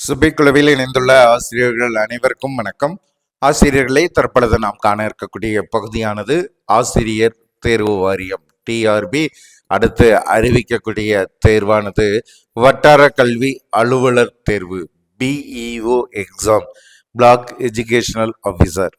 சுபிக்குழுவில் இணைந்துள்ள ஆசிரியர்கள் அனைவருக்கும் வணக்கம். ஆசிரியர்களை தற்பொழுது நாம் காண இருக்கக்கூடிய பகுதியானது ஆசிரியர் தேர்வு வாரியம் டிஆர்பி அடுத்து அறிவிக்கக்கூடிய தேர்வானது வட்டார கல்வி அலுவலர் தேர்வு BEO exam block educational officer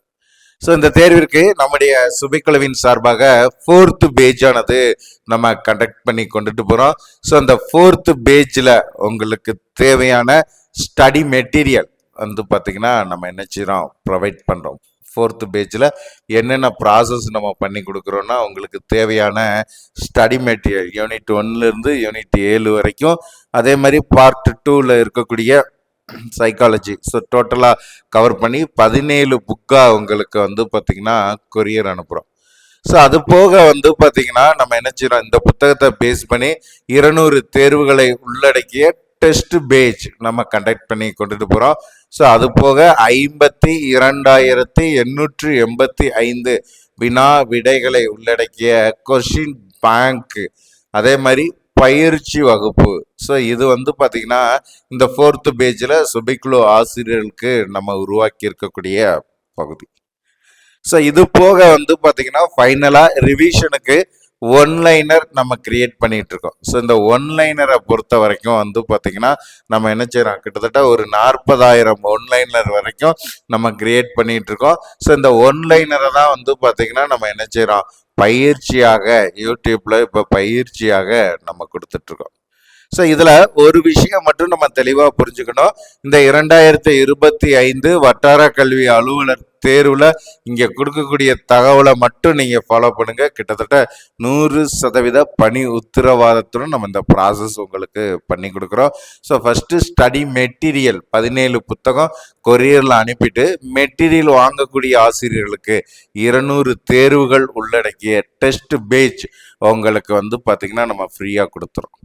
so இந்த தேர்விற்கு நம்முடைய சுபைக்குழுவின் சார்பாக ஃபோர்த்து பேஜானது நம்ம கண்டக்ட் பண்ணி கொண்டுட்டு போகிறோம் ஸோ அந்த ஃபோர்த்து பேஜில் உங்களுக்கு தேவையான ஸ்டடி மெட்டீரியல் வந்து பார்த்திங்கன்னா நம்ம என்ன செய்கிறோம் ப்ரொவைட் பண்ணுறோம் ஃபோர்த்து பேஜில் என்னென்ன ப்ராசஸ் நம்ம பண்ணி கொடுக்குறோன்னா உங்களுக்கு தேவையான ஸ்டடி மெட்டீரியல் யூனிட் ஒன்லேருந்து யூனிட் ஏழு வரைக்கும். அதே மாதிரி பார்ட் டூவில் இருக்கக்கூடிய சைக்காலஜி ஸோ டோட்டலாக கவர் பண்ணி பதினேழு புக்காக உங்களுக்கு வந்து பார்த்திங்கன்னா கொரியர் அனுப்புகிறோம் ஸோ அது போக வந்து பார்த்திங்கன்னா நம்ம என்ன செய்கிறோம் இந்த புத்தகத்தை பேஸ் பண்ணி இருநூறு தேர்வுகளை உள்ளடக்கிய டெஸ்ட் பேஜ் நம்ம கண்டக்ட் பண்ணி கொண்டுட்டு போகிறோம் ஸோ அது போக ஐம்பத்தி இரண்டாயிரத்தி எண்ணூற்றி எண்பத்தி ஐந்து வினா விடைகளை உள்ளடக்கிய கொஷின் பேங்க் அதே மாதிரி பயிற்சி வகுப்பு. ஸோ இது வந்து பார்த்தீங்கன்னா இந்த ஃபோர்த்து பேஜில் சுபிக்லோ ஆசிரியர்களுக்கு நம்ம உருவாக்கி இருக்கக்கூடிய பகுதி. ஸோ இது போக வந்து பார்த்தீங்கன்னா ஃபைனலாக ரிவிஷனுக்கு ஒன்லைனர் நம்ம கிரியேட் பண்ணிட்டு இருக்கோம் ஸோ இந்த ஒன்லைனரை பொறுத்த வரைக்கும் வந்து பார்த்தீங்கன்னா நம்ம என்ன செய்யறோம் கிட்டத்தட்ட ஒரு நாற்பதாயிரம் ஒன்லைனர் வரைக்கும் நம்ம கிரியேட் பண்ணிட்டு இருக்கோம் ஸோ இந்த ஒன்லைனரை தான் வந்து பார்த்தீங்கன்னா நம்ம என்ன செய்யறோம் பயிற்சியாக யூடியூப்ல இப்போ பயிற்சியாக நம்ம கொடுத்துட்ருக்கோம் ஸோ இதில் ஒரு விஷயம் மட்டும் நம்ம தெளிவாக புரிஞ்சுக்கணும். இந்த இரண்டாயிரத்தி இருபத்தி ஐந்து வட்டார கல்வி அலுவலர் தேர்வில் இங்கே கொடுக்கக்கூடிய தகவலை மட்டும் நீங்கள் ஃபாலோ பண்ணுங்கள் கிட்டத்தட்ட நூறு சதவீத பணி உத்தரவாதத்துடன் நம்ம இந்த ப்ராசஸ் உங்களுக்கு பண்ணி கொடுக்குறோம். ஸோ ஃபஸ்ட்டு ஸ்டடி மெட்டீரியல் பதினேழு புத்தகம் கொரியரில் அனுப்பிட்டு மெட்டீரியல் வாங்கக்கூடிய ஆசிரியர்களுக்கு இருநூறு தேர்வுகள் உள்ளடக்கிய டெஸ்ட் பேஜ் உங்களுக்கு வந்து பார்த்திங்கன்னா நம்ம ஃப்ரீயாக கொடுத்துறோம்.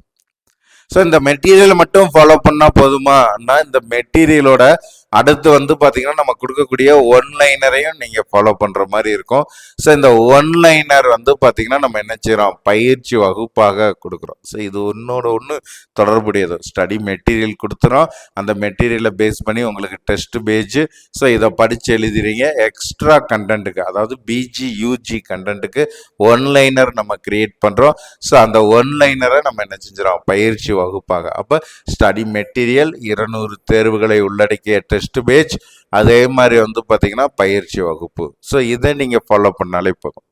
ஸோ இந்த மெட்டீரியல் மட்டும் ஃபாலோ பண்ணால் போதுமானா இந்த மெட்டீரியலோட அடுத்து வந்து பார்த்தீங்கன்னா நம்ம கொடுக்கக்கூடிய ஒன்லைனரையும் நீங்கள் ஃபாலோ பண்ணுற மாதிரி இருக்கும். ஸோ இந்த ஒன்லைனர் வந்து பார்த்தீங்கன்னா நம்ம என்ன செய்கிறோம் பயிற்சி வகுப்பாக கொடுக்குறோம். ஸோ இது ஒன்றோட ஒன்று தொடர்புடையது. ஸ்டடி மெட்டீரியல் கொடுத்துறோம். அந்த மெட்டீரியலை பேஸ் பண்ணி உங்களுக்கு டெஸ்ட் பேஜ் ஸோ இதை படித்து எழுதுறீங்க. எக்ஸ்ட்ரா கண்டென்ட்டுக்கு அதாவது பிஜி யூஜி கண்டென்ட்டுக்கு ஒன்லைனர் நம்ம கிரியேட் பண்ணுறோம் ஸோ அந்த ஒன்லைனரை நம்ம என்ன செஞ்சிடறோம்? பயிற்சி வகுப்பாக. அப்போ ஸ்டடி மெட்டீரியல் இருநூறு தேர்வுகளை உள்ளடக்கிய டெஸ்ட் பேச் அதே மாதிரி வந்து பார்த்தீங்கன்னா பயிற்சி வகுப்பு. ஸோ இதை நீங்கள் ஃபாலோ பண்ணாலே போதும்.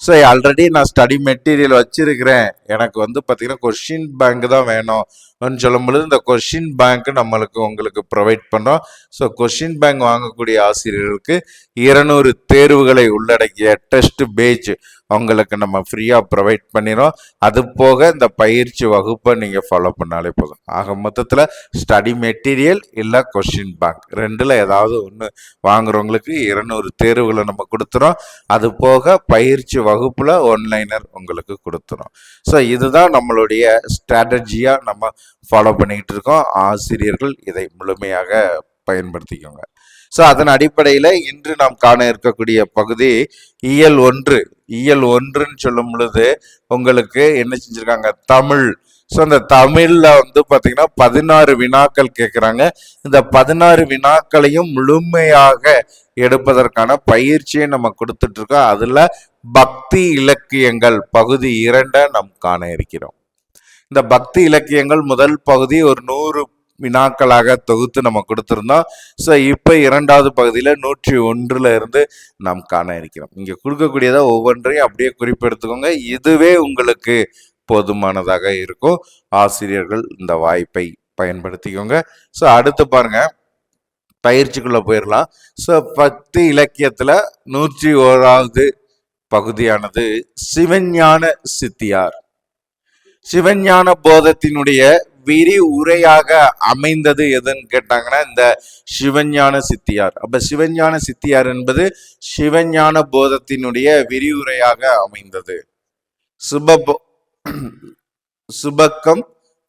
ஸோ ஆல்ரெடி நான் ஸ்டடி மெட்டீரியல் வச்சிருக்கிறேன். எனக்கு வந்து பார்த்தீங்கன்னா கொஷின் பேங்க் தான் வேணும். சொல்லும்பொழுது இந்த கொஷின் பேங்க் நம்மளுக்கு உங்களுக்கு ப்ரொவைட் பண்ணுறோம் ஸோ கொஷின் பேங்க் வாங்கக்கூடிய ஆசிரியர்களுக்கு இருநூறு தேர்வுகளை உள்ளடக்கிய டெஸ்ட் பேஜ் உங்களுக்கு நம்ம ஃப்ரீயாக ப்ரொவைட் பண்ணிடுறோம். அது போக இந்த பயிற்சி வகுப்பை நீங்கள் ஃபாலோ பண்ணாலே போதும். ஆக மொத்தத்தில் ஸ்டடி மெட்டீரியல் இல்லை கொஷின் பேங்க். ரெண்டில் ஏதாவது ஒன்று வாங்குறவங்களுக்கு இருநூறு தேர்வுகளை நம்ம கொடுத்துறோம். அது போக பயிற்சி வகுப்பில் ஒன்லைனர் உங்களுக்கு கொடுத்துறோம். ஸோ இதுதான் நம்மளுடைய ஸ்ட்ராட்டஜியாக நம்ம ஃபாலோ பண்ணிக்கிட்டு இருக்கோம் ஆசிரியர்கள் இதை முழுமையாக பயன்படுத்திக்கோங்க. ஸோ அதன் அடிப்படையில் இன்று நாம் காண இருக்கக்கூடிய பகுதி இயல் ஒன்று. இயல் ஒன்றுன்னு சொல்லும் பொழுது உங்களுக்கு என்ன செஞ்சுருக்காங்க? தமிழ். ஸோ அந்த தமிழில் வந்து பார்த்தீங்கன்னா பதினாறு வினாக்கள் கேட்குறாங்க இந்த பதினாறு வினாக்களையும் முழுமையாக எடுப்பதற்கான பயிற்சியை நம்ம கொடுத்துட்டு இருக்கோம். அதில் பக்தி இலக்கியங்கள் பகுதி இரண்டை நாம் காண இருக்கிறோம். இந்த பக்தி இலக்கியங்கள் முதல் பகுதி ஒரு நூறு வினாக்களாக தொகுத்து நம்ம கொடுத்துருந்தோம். ஸோ இப்போ இரண்டாவது பகுதியில் நூற்றி ஒன்றில் இருந்து நாம் காண இருக்கிறோம். இங்கே கொடுக்கக்கூடியதை ஒவ்வொன்றையும் அப்படியே குறிப்பெடுத்துக்கோங்க. இதுவே உங்களுக்கு போதுமானதாக இருக்கும். ஆசிரியர்கள் இந்த வாய்ப்பை பயன்படுத்திக்கோங்க. ஸோ அடுத்து பாருங்கள் பயிற்சிக்குள்ளே போயிடலாம் ஸோ பக்தி இலக்கியத்தில் நூற்றி ஓராவது பகுதியானது சிவஞான சித்தியார். சிவஞான போதத்தினுடைய விரி உரையாக அமைந்தது எதுன்னு கேட்டாங்கன்னா இந்த சிவஞான சித்தியார். அப்ப சிவஞான சித்தியார் என்பது சிவஞான போதத்தினுடைய விரிவுரையாக அமைந்தது. சுப சுபக்கம்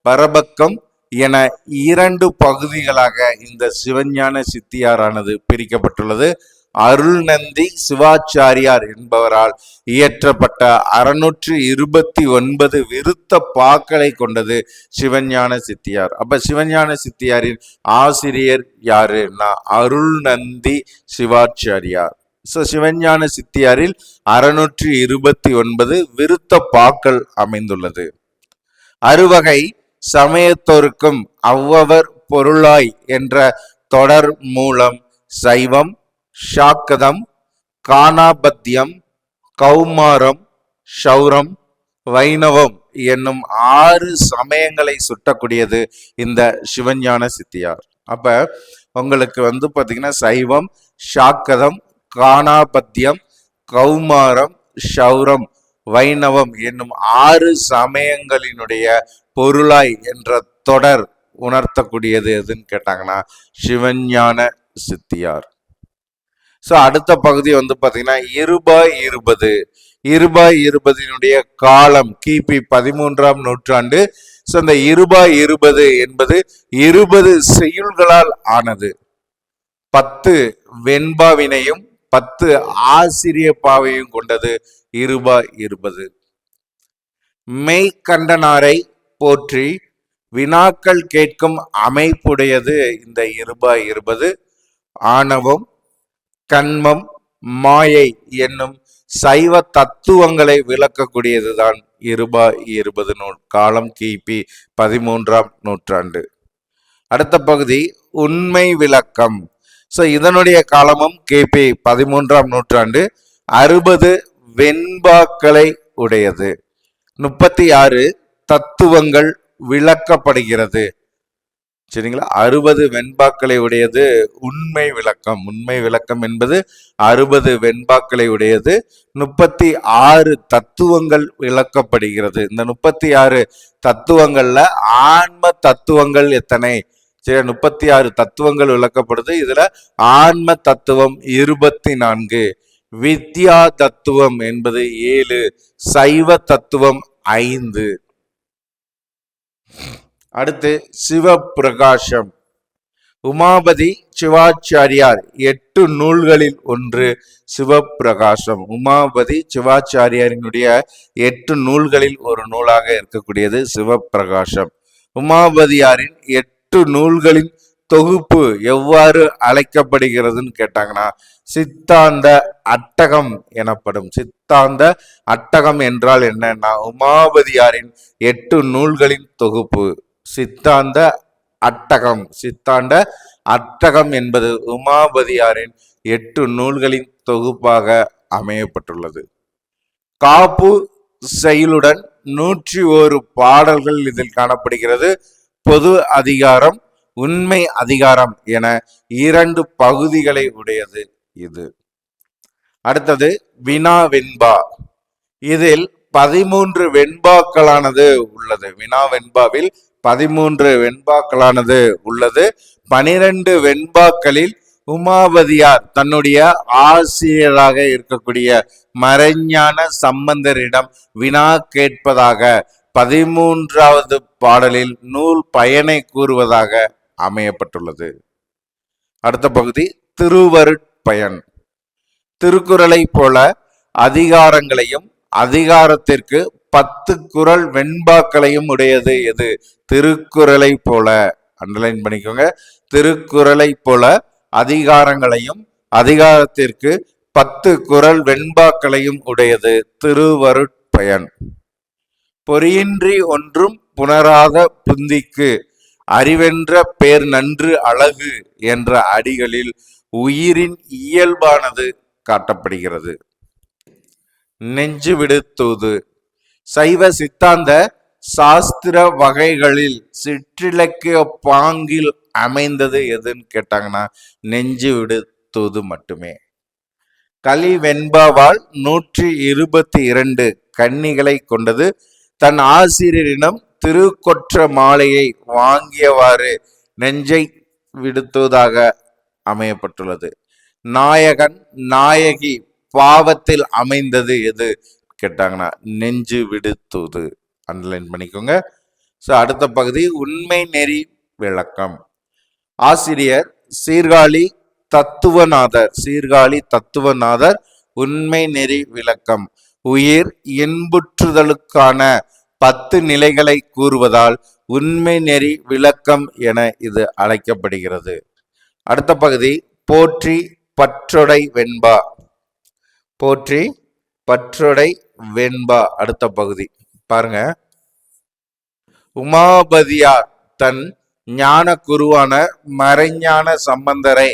பரபக்கம் என இரண்டு பகுதிகளாக இந்த சிவஞான சித்தியாரானது பிரிக்கப்பட்டுள்ளது. அருள்நந்தி சிவாச்சாரியார் என்பவரால் இயற்றப்பட்ட அறுநூற்று இருபத்தி ஒன்பது விருத்த பாக்களை கொண்டது சிவஞான சித்தியார். அப்ப சிவஞான சித்தியாரின் ஆசிரியர் யாருன்னா அருள்நந்தி சிவாச்சாரியார். ஸோ சிவஞான சித்தியாரில் அறுநூற்றி இருபத்தி ஒன்பது விருத்த பாக்கள் அமைந்துள்ளது. அறுவகை சமயத்தோருக்கும் அவ்வவர் பொருளாய் என்ற தொடர் மூலம் சைவம் ஷாக்கதம் கானாபத்தியம் கௌமாரம் ஷௌரம் வைணவம் என்னும் ஆறு சமயங்களை சுட்டக்கூடியது இந்த சிவஞான சித்தியார். அப்ப உங்களுக்கு வந்து பார்த்தீங்கன்னா சைவம் ஷாக்கதம் கானாபத்தியம் கௌமாரம் ஷௌரம் வைணவம் என்னும் ஆறு சமயங்களினுடைய பொருளாய் என்ற தொடர் உணர்த்தக்கூடியது எதுன்னு கேட்டாங்கன்னா சிவஞான சித்தியார். ஸோ அடுத்த பகுதி வந்து பார்த்தீங்கன்னா இருபாய் இருபது. இருபாய் இருபதினுடைய காலம் கிபி பதிமூன்றாம் நூற்றாண்டு. ஸோ அந்த இருபாய் இருபது என்பது இருபது செய்யுள்களால் ஆனது. பத்து வெண்பாவினையும் பத்து ஆசிரிய பாவையும் கொண்டது இருபா இருபது. மெய்கண்டனாரை போற்றி வினாக்கள் கேட்கும் அமைப்புடையது இந்த இருபா இருபது. ஆணவம் கண்மம் மாயை என்னும் சைவ தத்துவங்களை விளக்கக்கூடியதுதான் இருபா இருபது நூல். காலம் கிபி பதிமூன்றாம் நூற்றாண்டு. அடுத்த பகுதி உண்மை விளக்கம். ஸோ இதனுடைய காலமும் கிபி பதிமூன்றாம் நூற்றாண்டு அறுபது வெண்பாக்களை உடையது. முப்பத்தி ஆறு தத்துவங்கள் விளக்கப்படுகிறது. சரிங்களா? அறுபது வெண்பாக்களை உடையது உண்மை விளக்கம். உண்மை விளக்கம் என்பது அறுபது வெண்பாக்களை உடையது. முப்பத்தி ஆறு தத்துவங்கள் விளக்கப்படுகிறது. இந்த முப்பத்தி ஆறு தத்துவங்கள்ல ஆன்ம தத்துவங்கள் எத்தனை? சரி முப்பத்தி ஆறு தத்துவங்கள் விளக்கப்படுது. இதுல ஆன்ம தத்துவம் இருபத்தி நான்கு வித்யா தத்துவம் என்பது ஏழு சைவ தத்துவம் ஐந்து. அடுத்து சிவபிரகாசம் உமாபதி சிவாச்சாரியார் எட்டு நூல்களில் ஒன்று சிவப்பிரகாசம் உமாபதி சிவாச்சாரியாரினுடைய எட்டு நூல்களில் ஒரு நூலாக இருக்கக்கூடியது சிவப்பிரகாசம் உமாபதியாரின் எட்டு நூல்களின் தொகுப்பு எவ்வாறு அழைக்கப்படுகிறதுன்னு கேட்டாங்கன்னா சித்தாந்த அட்டகம் எனப்படும். சித்தாந்த அட்டகம் என்றால் என்னன்னா உமாபதியாரின் எட்டு நூல்களின் தொகுப்பு. சித்தாந்த அட்டகம். சித்தாந்த அட்டகம் என்பது உமாபதியாரின் எட்டு நூல்களின் தொகுப்பாக அமையப்பட்டுள்ளது. காப்பு செயலுடன் நூற்றி ஒரு பாடல்கள் இதில் காணப்படுகிறது. பொது அதிகாரம் உண்மை அதிகாரம் என இரண்டு பகுதிகளை உடையது இது. அடுத்தது வினா வெண்பா. இதில் பதிமூன்று வெண்பாக்களானது உள்ளது. வினா வெண்பாவில் பதிமூன்று வெண்பாக்களானது உள்ளது. பனிரெண்டு வெண்பாக்களில் உமாபதியார் தன்னுடைய ஆசிரியராக இருக்கக்கூடிய மறைஞான சம்பந்தரிடம் வினா கேட்பதாக பதிமூன்றாவது பாடலில் நூல் பயனை கூறுவதாக அமையப்பட்டுள்ளது. அடுத்த பகுதி திருவருட்பயன். திருக்குறளை போல அதிகாரங்களையும் அதிகாரத்திற்கு பத்து குரல் வெண்பாக்களையும் உடையது எது? திருக்குறளை போல. அண்டர்லைன் பண்ணிக்கோங்க. திருக்குறளை போல அதிகாரங்களையும் அதிகாரத்திற்கு பத்து குரல் வெண்பாக்களையும் உடையது. திருவருட்பயன். பொறியின்றி ஒன்றும் புணராத புந்திக்கு அறிவென்ற பேர் நன்று அழகு என்ற அடிகளில் உயிரின் இயல்பானது காட்டப்படுகிறது. நெஞ்சு விடுத்தூது. சைவ சித்தாந்த சாஸ்திர வகைகளில் சிற்றிலக்கிய பாங்கில் அமைந்தது எதுன்னு கேட்டாங்கன்னா நெஞ்சு விடுத்தது மட்டுமே. கலி வெண்பாவால் நூற்றி இருபத்தி இரண்டு கன்னிகளை கொண்டது. தன் ஆசிரியரிடம் திருக்கொற்ற மாலையை வாங்கியவாறு நெஞ்சை விடுத்துவதாக அமையப்பட்டுள்ளது. நாயகன் நாயகி பாவத்தில் அமைந்தது எது? கேட்டாங்கன்னா நெஞ்சு விடுத்துது. அண்டர்லைன் பண்ணிக்கோங்க. ஸோ அடுத்த பகுதி உண்மை நெறி விளக்கம். ஆசிரியர் சீர்காழி தத்துவநாதர் சீர்காழி தத்துவநாதர் உண்மை நெறி விளக்கம். உயிர் இன்புற்றுதலுக்கான பத்து நிலைகளை கூறுவதால் உண்மை நெறி விளக்கம் என இது அழைக்கப்படுகிறது. அடுத்த பகுதி போற்றி பற்றொடை வெண்பா. போற்றி பற்றொடை வெண்பா அடுத்த பகுதி. பாருங்க. உமாபதியார் தன் ஞான குருவான மறைஞான சம்பந்தரை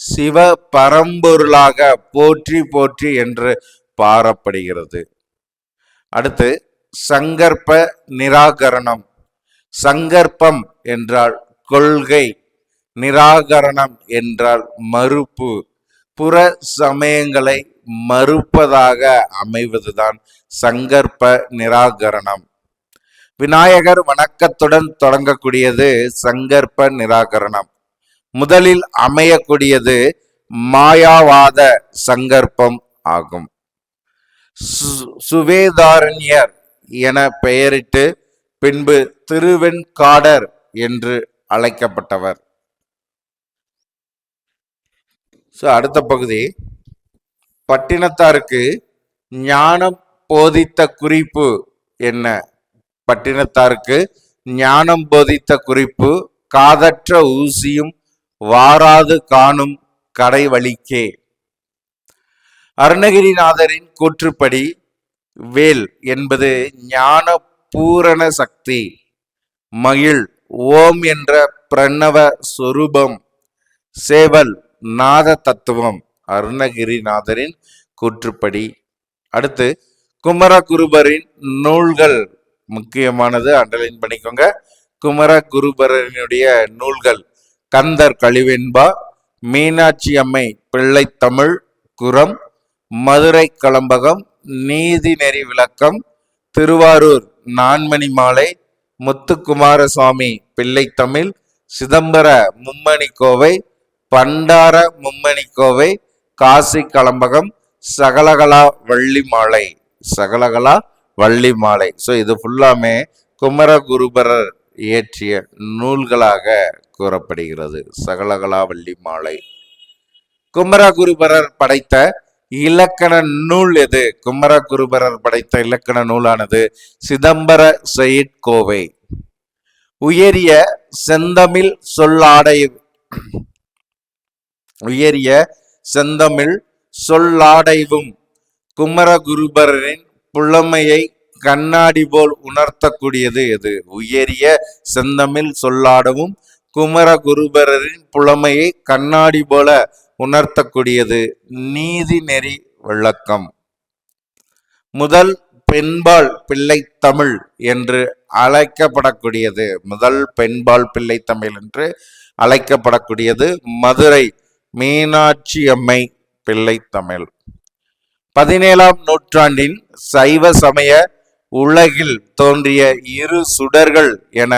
சிவ பரம்பொருளாக போற்றி போற்றி என்று பாரப்படுகிறது. அடுத்து சங்கற்ப நிராகரணம். சங்கற்பம் என்றால் கொள்கை நிராகரணம் என்றால் மறுப்பு. புற சமயங்களை மறுப்பதாக அமைவதுதான் சங்கற்ப நிராகரணம். விநாயகர் வணக்கத்துடன் தொடங்கக்கூடியது சங்கற்ப நிராகரணம். முதலில் அமையக்கூடியது மாயாவாத சங்கற்பம் ஆகும். சு- சுவேதாரண்யர் என பெயரிட்டு பின்பு திருவெண்காடர் என்று அழைக்கப்பட்டவர். So, அடுத்த பகுதி. பட்டினத்தாருக்கு ஞானம் போதித்த குறிப்பு என்ன? பட்டினத்தாருக்கு ஞானம் போதித்த குறிப்பு காதற்ற ஊசியும் வாராது காணும் கடைவழிக்கே. அருணகிரிநாதரின் கூற்றுப்படி வேல் என்பது ஞான பூரண சக்தி மகிழ் ஓம் என்ற பிரணவ சொரூபம் சேவல் நாத தத்துவம். அருணகிரிநாதரின் கூற்றுப்படி. அடுத்து குமரகுருபரின் நூல்கள். முக்கியமானது அண்டர்லைன் பண்ணிக்கோங்க. குமரகுருபரனுடைய நூல்கள். கந்தர் கழிவெண்பா மீனாட்சி அம்மை பிள்ளை தமிழ் குரம் மதுரை கலம்பகம் நீதி நெறி விளக்கம் திருவாரூர் நான்மணி மாலை முத்துக்குமாரசுவாமி பிள்ளை தமிழ் சிதம்பர மும்மணி கோவை பண்டார மும்மணி கோவை காசி கலம்பகம் சகலகலா வள்ளி மாலை சகலகலா வள்ளி மாலை. ஸோ இது ஃபுல்லாமே குமரகுருபரர் இயற்றிய நூல்களாக கூறப்படுகிறது. சகலகலா வள்ளி மாலை. குமரகுருபரர் படைத்த இலக்கண நூல் எது? குமரகுருபரர் படைத்த இலக்கண நூலானது சிதம்பர செயிட் கோவை. உயரிய செந்தமிழ் சொல்லாடை உயரிய செந்தமிழ் சொல்லாடைவும். குமரகுருபரரின் புலமையை கண்ணாடி போல் உணர்த்தக்கூடியது எது? உயரிய செந்தமிழ் சொல்லாடவும் குமரகுருபரரின் புலமையை கண்ணாடி போல உணர்த்தக்கூடியது நீதி நெறி விளக்கம். முதல் பெண்பால் பிள்ளை தமிழ் என்று அழைக்கப்படக்கூடியது. முதல் பெண்பால் பிள்ளை தமிழ் என்று அழைக்கப்படக்கூடியது மதுரை மீனாட்சி அம்மை பிள்ளை தமிழ். பதினேழாம் நூற்றாண்டின் சைவ சமய உலகில் தோன்றிய இரு சுடர்கள் என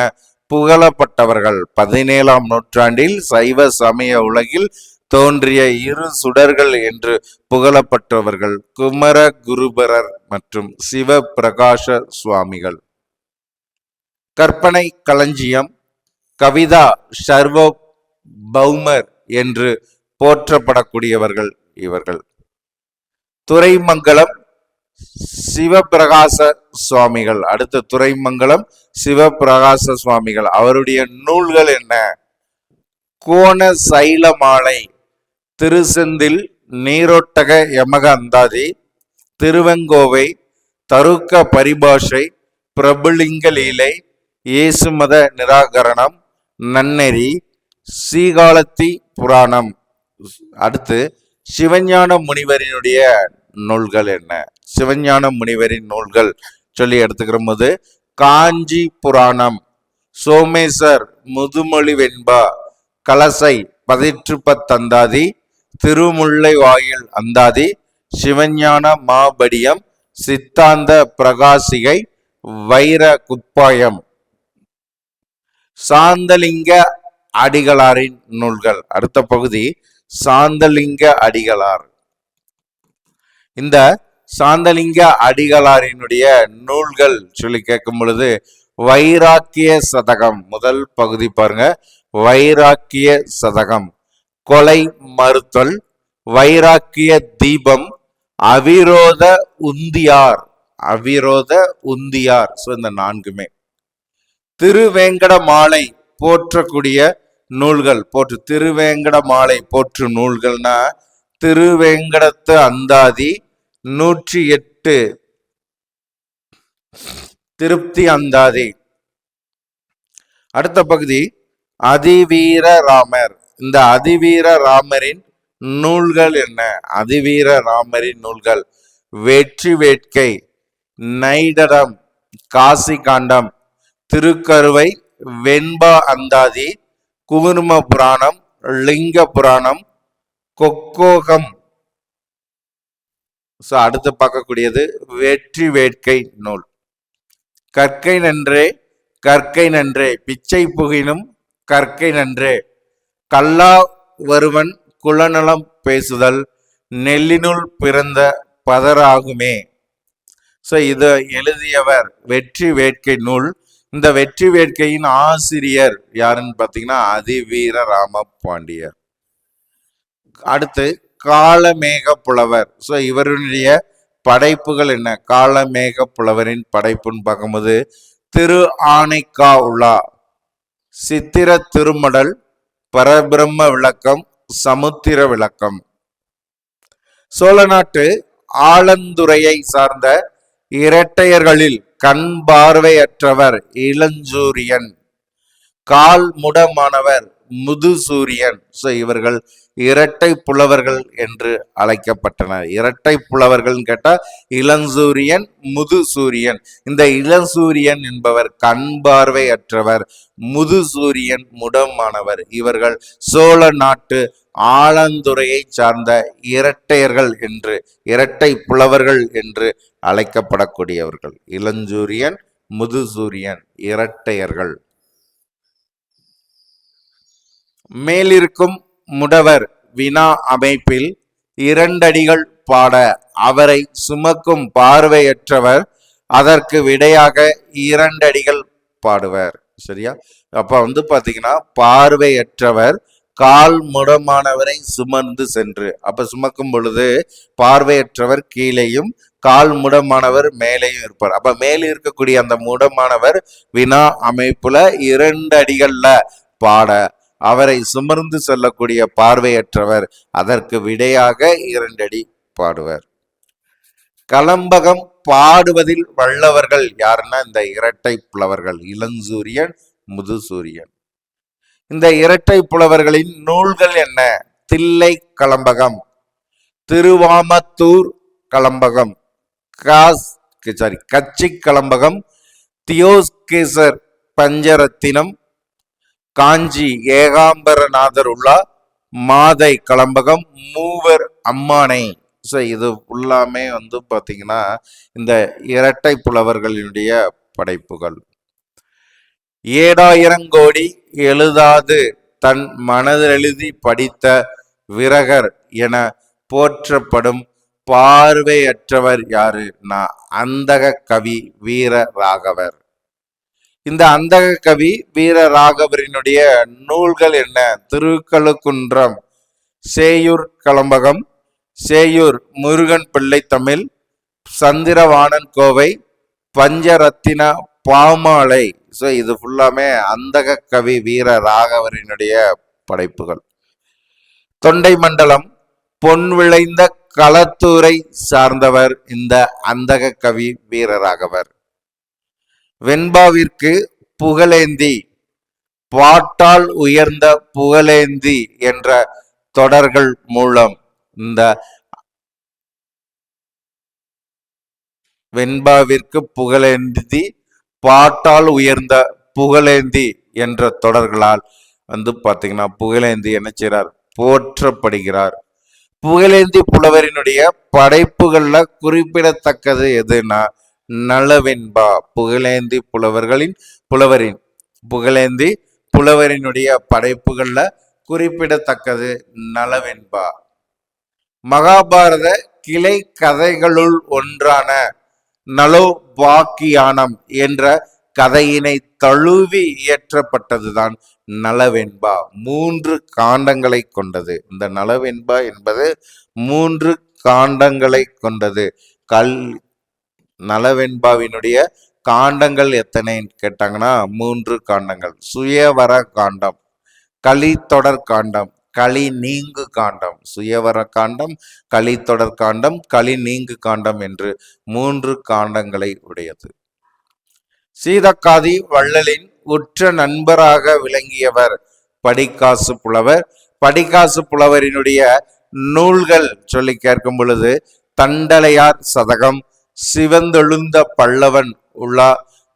புகழப்பட்டவர்கள். பதினேழாம் நூற்றாண்டில் சைவ சமய உலகில் தோன்றிய இரு சுடர்கள் என்று புகழப்பட்டவர்கள் குமர குருபரர் மற்றும் சிவ பிரகாஷ சுவாமிகள். கற்பனை களஞ்சியம் கவிதா சர்வ பௌமர் என்று போற்றப்படக்கூடியவர்கள் இவர்கள். துரைமங்கலம் சிவபிரகாச சுவாமிகள். அடுத்த துரைமங்கலம் சிவபிரகாச சுவாமிகள். அவருடைய நூல்கள் என்ன? கோண சைலமாலை திருசெந்தில் நீரோட்டக யமக அந்தாதி திருவெங்கோவை தருக்க பரிபாஷை பிரபுலிங்க லீலை இயேசுமத நிராகரணம் நன்னெறி சீகாலத்தி புராணம். அடுத்து சிவஞான முனிவரினுடைய நூல்கள் என்ன? சிவஞான முனிவரின் நூல்கள் சொல்லி எடுத்துக்கிற போது காஞ்சி புராணம் சோமேசர் முதுமொழி வெண்பா கலசை பதிற்றுப்பத்தந்தாதி திருமுல்லை வாயில் அந்தாதி சிவஞான மாபடியம் சித்தாந்த பிரகாசிகை வைர குப்பாயம். சாந்தலிங்க அடிகளாரின் நூல்கள். அடுத்த பகுதி சாந்தலிங்க அடிகளார். இந்த சாந்தலிங்க அடிகளாரினுடைய நூல்கள் சொல்லி கேட்கும் பொழுது வைராக்கிய சதகம் முதல் பகுதி பாருங்க. வைராக்கிய சதகம் கொலை மறுத்தல் வைராக்கிய தீபம் அவிரோத உந்தியார் அவிரோத உந்தியார். சோ இந்த நான்குமே. திருவேங்கட மாலை போற்றக்கூடிய நூல்கள். போற்று திருவேங்கட மாலை போற்று நூல்கள்னா திருவேங்கடத்து அந்தாதி நூற்றி எட்டு திருப்தி அந்தாதி. அடுத்த பகுதி அதிவீர ராமர் இந்த அதிவீர ராமரின் நூல்கள் என்ன? அதிவீர ராமரின் நூல்கள். வெற்றி வேட்கை நைடடம் காசி காண்டம் திருக்கருவை வெண்பா அந்தாதி குமுர்ம புராணம் லிங்க புராணம் கொக்கோகம். ஸோ அடுத்து பார்க்கக்கூடியது வெற்றி வேட்கை நூல். கற்கை நன்றே கற்கை நன்றே பிச்சை புகினும் கற்கை நன்றே. கல்லா வருவன் குலநலம் பேசுதல் நெல்லினுள் பிறந்த பதராகுமே. ஸோ இதை எழுதியவர் வெற்றி வேட்கை நூல் இந்த வெற்றி வேட்கையின் ஆசிரியர் யாருன்னு பார்த்தீங்கன்னா அதிவீர ராம பாண்டியர் அடுத்து காலமேக புலவர் ஸோ இவருடைய படைப்புகள் என்ன? காலமேக புலவரின் படைப்புன்னு பார்க்கும்போது திரு ஆனைக்கா உலா சித்திர திருமடல் பரபிரம்ம விளக்கம் சமுத்திர விளக்கம். சோழ நாட்டு ஆலந்துறையை சார்ந்த இரட்டையர்களில் கண் பார்வையற்றவர் இளஞ்சூரியன் கால் முடமானவர் முதுசூரியன். ஸோ இவர்கள் இரட்டை புலவர்கள் என்று அழைக்கப்பட்டனர். இரட்டை புலவர்கள்னு கேட்டால் இளஞ்சூரியன் முதுசூரியன். இந்த இளஞ்சூரியன் என்பவர் கண் பார்வையற்றவர் முதுசூரியன் முடமானவர். இவர்கள் சோழ நாட்டு ஆலந்துறையை சார்ந்த இரட்டையர்கள் என்று இரட்டை புலவர்கள் என்று அழைக்கப்படக்கூடியவர்கள். இளஞ்சூரியன் முதுசூரியன் இரட்டையர்கள். மேலிருக்கும் முடவர் வினா அமைப்பில் இரண்டடிகள் பாட அவரை சுமக்கும் பார்வையற்றவர் அதற்கு விடையாக இரண்டடிகள் பாடுவர். சரியா? அப்ப வந்து பாத்தீங்கன்னா பார்வையற்றவர் கால் முடமானவரை சுமந்து சென்று. அப்ப சுமக்கும் பொழுது பார்வையற்றவர் கீழேயும் கால் முடமானவர் மேலேயும் இருப்பார். அப்ப மேலே இருக்கக்கூடிய அந்த முடமானவர் வினா அமைப்புல இரண்டு அடிகள்ல பாட அவரை சுமர்ந்து செல்லக்கூடிய பார்வையற்றவர் அதற்கு விடையாக இரண்டடி பாடுவர். கலம்பகம் பாடுவதில் வல்லவர்கள் யாருன்னா இந்த இரட்டை புலவர்கள் இளஞ்சூரியன் முதுசூரியன். இந்த இரட்டை புலவர்களின் நூல்கள் என்ன? தில்லை கலம்பகம் திருவாமத்தூர் கலம்பகம் காஸ் சாரி கச்சி கலம்பகம் தியோஸ்கேசர் பஞ்சரத்தினம் காஞ்சி ஏகாம்பரநாதர் உள்ளா மாதை கலம்பகம் மூவர் அம்மானை. ஸோ இது ஃபுல்லாமே வந்து பார்த்தீங்கன்னா இந்த இரட்டை புலவர்களினுடைய படைப்புகள். ஏழாயிரங்கோடி எழுதாது. தன் மனதெழுதி படித்த விரகர் என போற்றப்படும் பார்வையற்றவர் யாரு? நான் அந்தக கவி வீர ராகவர் இந்த அந்தக கவி வீர ராகவரினுடைய நூல்கள் என்ன? திருக்கழுக்குன்றம் சேயூர் கலம்பகம் சேயூர் முருகன் பிள்ளை தமிழ் சந்திரவாணன் கோவை பஞ்சரத்தின பாமாலை ஸோ இது ஃபுல்லாமே அந்தக கவி வீர ராகவரினுடைய படைப்புகள். தொண்டை மண்டலம் பொன் விளைந்த களத்தூரை சார்ந்தவர் இந்த அந்தக கவி வீரராகவர் வெண்பாவிற்கு புகழேந்தி பாட்டால் உயர்ந்த புகழேந்தி என்ற தொடர்கள் மூலம் இந்த வெண்பாவிற்கு புகழேந்தி பாட்டால் உயர்ந்த புகழேந்தி என்ற தொடர்களால் வந்து பார்த்தீங்கன்னா புகழேந்தி என்ன செய்கிறார்? போற்றப்படுகிறார். புகழேந்தி புலவரினுடைய படைப்புகள்ல குறிப்பிடத்தக்கது எதுனா நலவெண்பா புகழேந்தி புலவர்களின் புலவரின் புகழேந்தி புலவரினுடைய படைப்புகள்ல குறிப்பிடத்தக்கது நலவெண்பா. மகாபாரத கிளை கதைகளுள் ஒன்றான நலோபாக்கியானம் என்ற கதையினை தழுவி இயற்றப்பட்டதுதான் நலவெண்பா. மூன்று காண்டங்களை கொண்டது. இந்த நலவெண்பா என்பது மூன்று காண்டங்களை கொண்டது. கல் நலவெண்பாவினுடைய காண்டங்கள் எத்தனை கேட்டாங்கன்னா மூன்று காண்டங்கள். சுயவர காண்டம் கலித்தொடர் காண்டம் களி நீங்கு காண்டம். சுயவர காண்டம் கலித்தொடர் காண்டம் களி நீங்கு காண்டம் என்று மூன்று காண்டங்களை உடையது. சீதக்காதி வள்ளலின் உற்ற நண்பராக விளங்கியவர் படிக்காசு புலவர். படிக்காசு புலவரினுடைய நூல்கள் சொல்லி கேட்கும் பொழுது தண்டலையார் சதகம் சிவந்தெழுந்த பல்லவன் உலா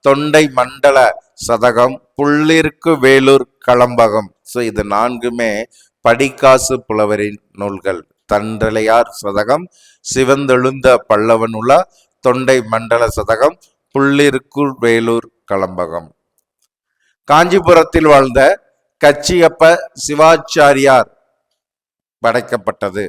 தொண்டை மண்டல சதகம் புள்ளிற்கு வேலூர் களம்பகம் ஸோ இது நான்குமே படிக்காசு புலவரின் நூல்கள். தண்டலையார் சதகம் சிவந்தெழுந்த பல்லவன் உலா தொண்டை மண்டல சதகம் புள்ளிருக்குள் வேலூர் களம்பகம் காஞ்சிபுரத்தில் வாழ்ந்த கச்சியப்ப சிவாச்சாரியார் படைக்கப்பட்டது.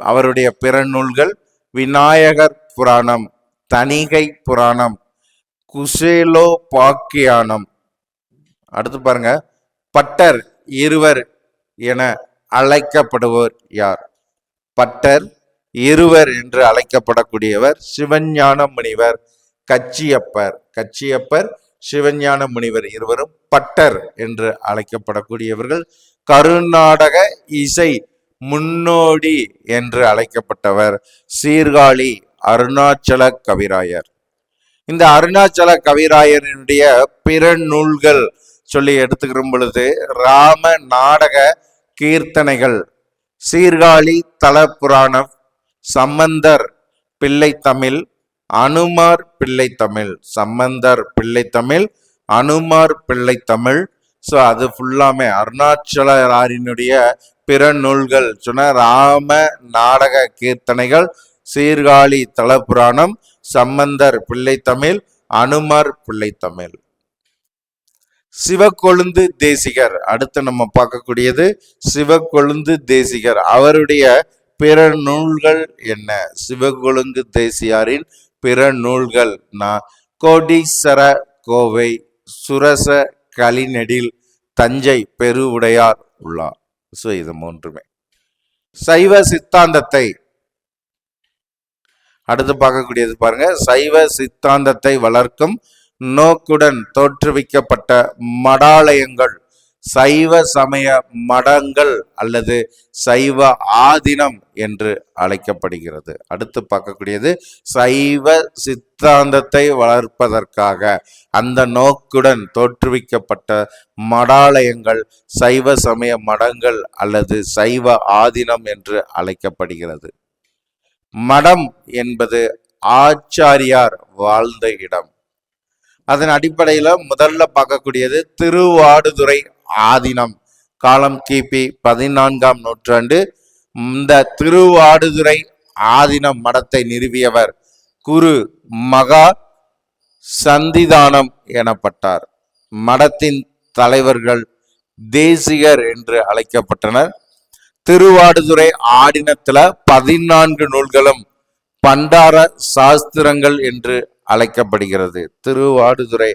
அவருடைய பிற நூல்கள் விநாயகர் புராணம் தணிகை புராணம் குசேலோ பாக்கியானம். அடுத்து பாருங்க. பட்டர் இருவர் என அழைக்கப்படுவோர் யார்? பட்டர் இருவர் என்று அழைக்கப்படக்கூடியவர் சிவஞான முனிவர் கச்சியப்பர். கச்சியப்பர் சிவஞான முனிவர் இருவரும் பட்டர் என்று அழைக்கப்படக்கூடியவர்கள். கருநாடக இசை முன்னோடி என்று அழைக்கப்பட்டவர் சீர்காழி அருணாச்சல கவிராயர். இந்த அருணாச்சல கவிராயரினுடைய பிற நூல்கள் சொல்லி எடுத்துக்கிற பொழுது ராம நாடக கீர்த்தனைகள். சீர்காழி தல புராணம் சம்பந்தர் பிள்ளை தமிழ் அனுமார் பிள்ளை தமிழ் சம்பந்தர் பிள்ளை தமிழ் அனுமார் பிள்ளை தமிழ் ஸோ அது ஃபுல்லாமே அருணாச்சலாரினுடைய பிற நூல்கள். சொன்ன ராம நாடக கீர்த்தனைகள் சீர்காழி தலபுராணம் சம்பந்தர் பிள்ளை தமிழ் அனுமார் பிள்ளை தமிழ் சிவக்கொழுந்து தேசிகர். அடுத்து நம்ம பார்க்கக்கூடியது சிவக்கொழுந்து தேசிகர். அவருடைய பிற நூல்கள் என்ன? சிவகொழுந்து தேசியாரின் பிற நூல்கள் நான் கோடீஸ்வர கோவை சுரச கலிநெடில் தஞ்சை பெருவுடையார் உள்ளார். ஸோ இது மூன்றுமே. சைவ சித்தாந்தத்தை. அடுத்து பார்க்கக்கூடியது பாருங்க. சைவ சித்தாந்தத்தை வளர்க்கும் நோக்குடன் தோற்றுவிக்கப்பட்ட மடாலயங்கள் சைவ சமய மடங்கள் அல்லது சைவ ஆதினம் என்று அழைக்கப்படுகிறது. அடுத்து பார்க்கக்கூடியது சைவ சித்தாந்தத்தை வளர்ப்பதற்காக அந்த நோக்குடன் தோற்றுவிக்கப்பட்ட மடாலயங்கள் சைவ சமய மடங்கள் அல்லது சைவ ஆதினம் என்று அழைக்கப்படுகிறது. மடம் என்பது ஆச்சாரியார் வாழ்ந்த இடம். அதன் அடிப்படையில் முதல்ல பார்க்கக்கூடியது திருவாடுதுறை ஆதீனம். காலம் கிபி பதினான்காம் நூற்றாண்டு. இந்த திருவாடுதுறை ஆதீனம் மடத்தை நிறுவியவர் குரு மகா சந்திதானம் எனப்பட்டார். மடத்தின் தலைவர்கள் தேசிகர் என்று அழைக்கப்பட்டனர். திருவாடுதுறை ஆடினத்துல பதினான்கு நூல்களும் பண்டார சாஸ்திரங்கள் என்று அழைக்கப்படுகிறது. திருவாடுதுறை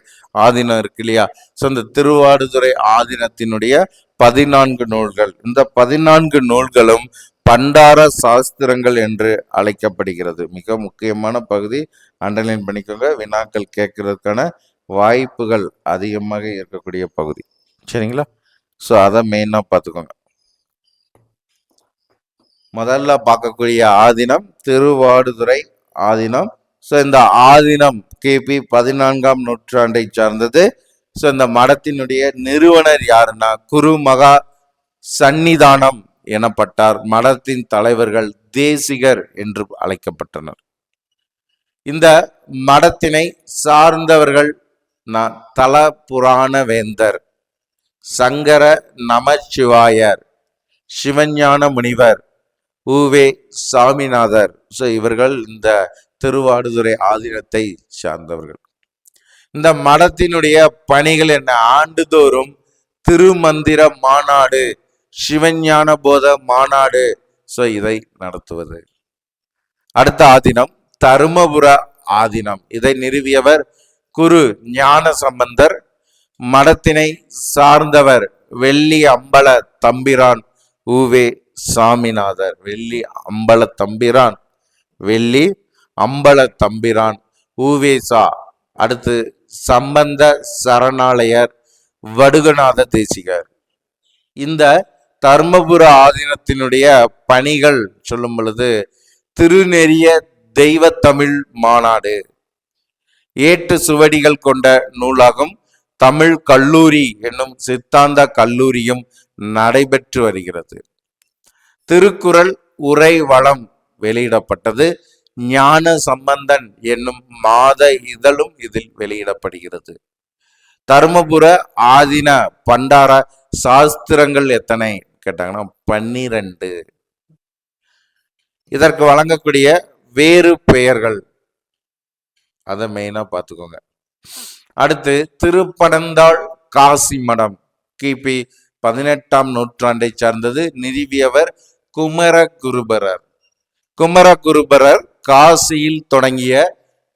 ஆதீனம் இருக்கு இல்லையா? ஸோ இந்த திருவாடுதுறை ஆதீனத்தினுடைய பதினான்கு நூல்கள். இந்த பதினான்கு நூல்களும் பண்டார சாஸ்திரங்கள் என்று அழைக்கப்படுகிறது. மிக முக்கியமான பகுதி. அண்டர்லைன் பண்ணிக்கோங்க. வினாக்கள் கேட்கறதுக்கான வாய்ப்புகள் அதிகமாக இருக்கக்கூடிய பகுதி. சரிங்களா? ஸோ அதை மெயினாக பார்த்துக்கோங்க. முதல்ல பார்க்கக்கூடிய ஆதீனம் திருவாடுதுறை ஆதீனம். ஸோ இந்த ஆதீனம் கிபி பதினான்காம் நூற்றாண்டை சார்ந்தது. ஸோ இந்த மடத்தினுடைய நிறுவனர் யாருன்னா குரு மகா சந்நிதானம் எனப்பட்டார். மடத்தின் தலைவர்கள் தேசிகர் என்று அழைக்கப்பட்டனர். இந்த மடத்தினை சார்ந்தவர்கள் நான் தல புராண வேந்தர் சங்கர நமச்சிவாயர் சிவஞான முனிவர் உவே சாமிநாதர். ஸோ இவர்கள் இந்த திருவாடுதுறை ஆதீனத்தை சார்ந்தவர்கள். இந்த மடத்தினுடைய பணிகள் என்ன? ஆண்டுதோறும் திருமந்திர மாநாடு சிவஞான போத மாநாடு. ஸோ இதை நடத்துவது. அடுத்த ஆதீனம் தருமபுர ஆதீனம். இதை நிறுவியவர் குரு ஞான சம்பந்தர். மடத்தினை சார்ந்தவர் வெள்ளி அம்பல தம்பிரான் ஊவே சாமிநாதர். வெள்ளி அம்பல தம்பிரான் வெள்ளி அம்பல தம்பிரான். ஊவேசா அடுத்து சம்பந்த சரணாலயர் வடுகநாத தேசிகர். இந்த தர்மபுர ஆதீனத்தினுடைய பணிகள் சொல்லும் பொழுது திருநெறிய தெய்வ தமிழ் மாநாடு. ஏட்டு சுவடிகள் கொண்ட நூலாகும் தமிழ் கல்லூரி என்னும் சித்தாந்த கல்லூரியும் நடைபெற்று வருகிறது. திருக்குறள் உரை வளம் வெளியிடப்பட்டது. ஞான சம்பந்தன் என்னும் மாத இதழும் இதில் வெளியிடப்படுகிறது. தருமபுர ஆதின பண்டார சாஸ்திரங்கள் எத்தனை? கேட்டாங்கன்னா பன்னிரண்டு. இதற்கு வழங்கக்கூடிய வேறு பெயர்கள். அதை மெயினா பார்த்துக்கோங்க. அடுத்து திருப்பனந்தாள் காசி மடம். கிபி பதினெட்டாம் நூற்றாண்டை சார்ந்தது நிறுவியவர் குமரகுருபரர். குமரகுருபரர் காசியில் தொடங்கிய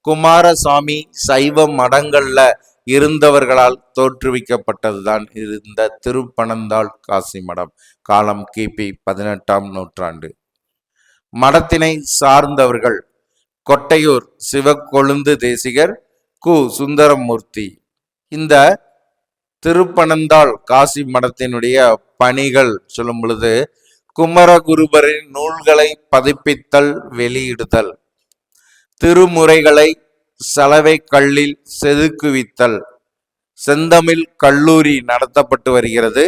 குமாரசாமி சைவ மடங்கள்ல இருந்தவர்களால் தோற்றுவிக்கப்பட்டதுதான் இருந்த திருப்பனந்தாள் காசி மடம். காலம் கிபி பதினெட்டாம் நூற்றாண்டு. மடத்தினை சார்ந்தவர்கள் கொட்டையூர் சிவக்கொழுந்து தேசிகர் கு. சுந்தரமூர்த்தி. இந்த திருப்பனந்தாள் காசி மடத்தினுடைய பணிகள் சொல்லும் பொழுது குமரகுருபரின் நூல்களை பதிப்பித்தல் வெளியிடுதல். திருமுறைகளை சலவை கல்லில் செதுக்குவித்தல். செந்தமிழ் கல்லூரி நடத்தப்பட்டு வருகிறது.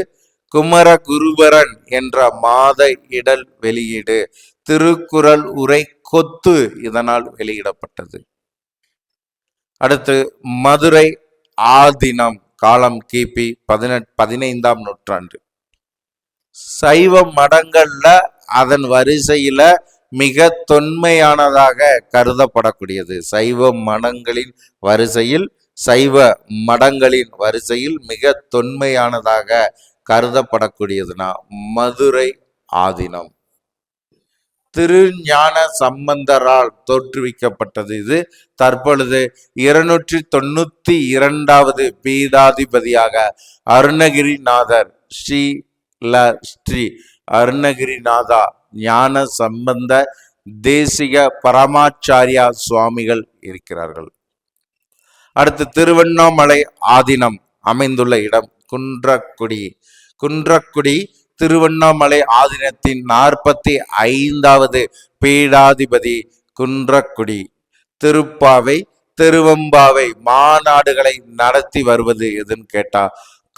குமரகுருபரன் என்ற மாத இடல் வெளியீடு திருக்குறள் உரை கொத்து இதனால் வெளியிடப்பட்டது. அடுத்து மதுரை ஆதினம் காலம் கிபி பதினெட் பதினைந்தாம் நூற்றாண்டு. சைவ மடங்கள்ல அதன் வரிசையில மிக தொன்மையானதாக கருதப்படக்கூடியது. சைவ மடங்களின் வரிசையில் சைவ மடங்களின் வரிசையில் மிக தொன்மையானதாக கருதப்படக்கூடியதுனா மதுரை ஆதீனம். திருஞான சம்பந்தரால் தோற்றுவிக்கப்பட்டது இது. தற்பொழுது இருநூற்றி தொண்ணூத்தி இரண்டாவது பீடாதிபதியாக அருணகிரிநாதர் ஸ்ரீ ல ஸ்ரீ அருணகிரிநாதா ஞான சம்பந்த தேசிக பரமாச்சாரியா சுவாமிகள் இருக்கிறார்கள். அடுத்து திருவண்ணாமலை ஆதீனம் அமைந்துள்ள இடம் குன்றக்குடி. குன்றக்குடி திருவண்ணாமலை ஆதீனத்தின் நாற்பத்தி ஐந்தாவது பீடாதிபதி குன்றக்குடி. திருப்பாவை திருவம்பாவை மாநாடுகளை நடத்தி வருவது எதுன்னு கேட்டா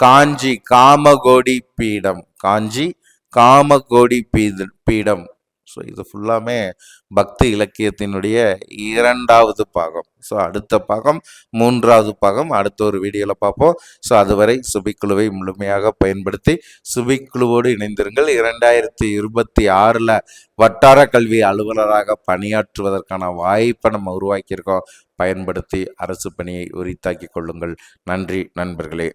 காஞ்சி காமகோடி பீடம். காஞ்சி காமகோடி பீத பீடம். ஸோ இது ஃபுல்லாமே பக்தி இலக்கியத்தினுடைய இரண்டாவது பாகம். ஸோ அடுத்த பாகம் மூன்றாவது பாகம் அடுத்த ஒரு வீடியோவில் பார்ப்போம். ஸோ அதுவரை சுபிக்குழுவை முழுமையாக பயன்படுத்தி சுபிக்குழுவோடு இணைந்திருங்கள். இரண்டாயிரத்தி இருபத்தி ஆறில் வட்டார கல்வி அலுவலராக பணியாற்றுவதற்கான வாய்ப்பை நம்ம உருவாக்கியிருக்கோம். பயன்படுத்தி அரசு பணியை உரித்தாக்கி கொள்ளுங்கள். நன்றி நண்பர்களே.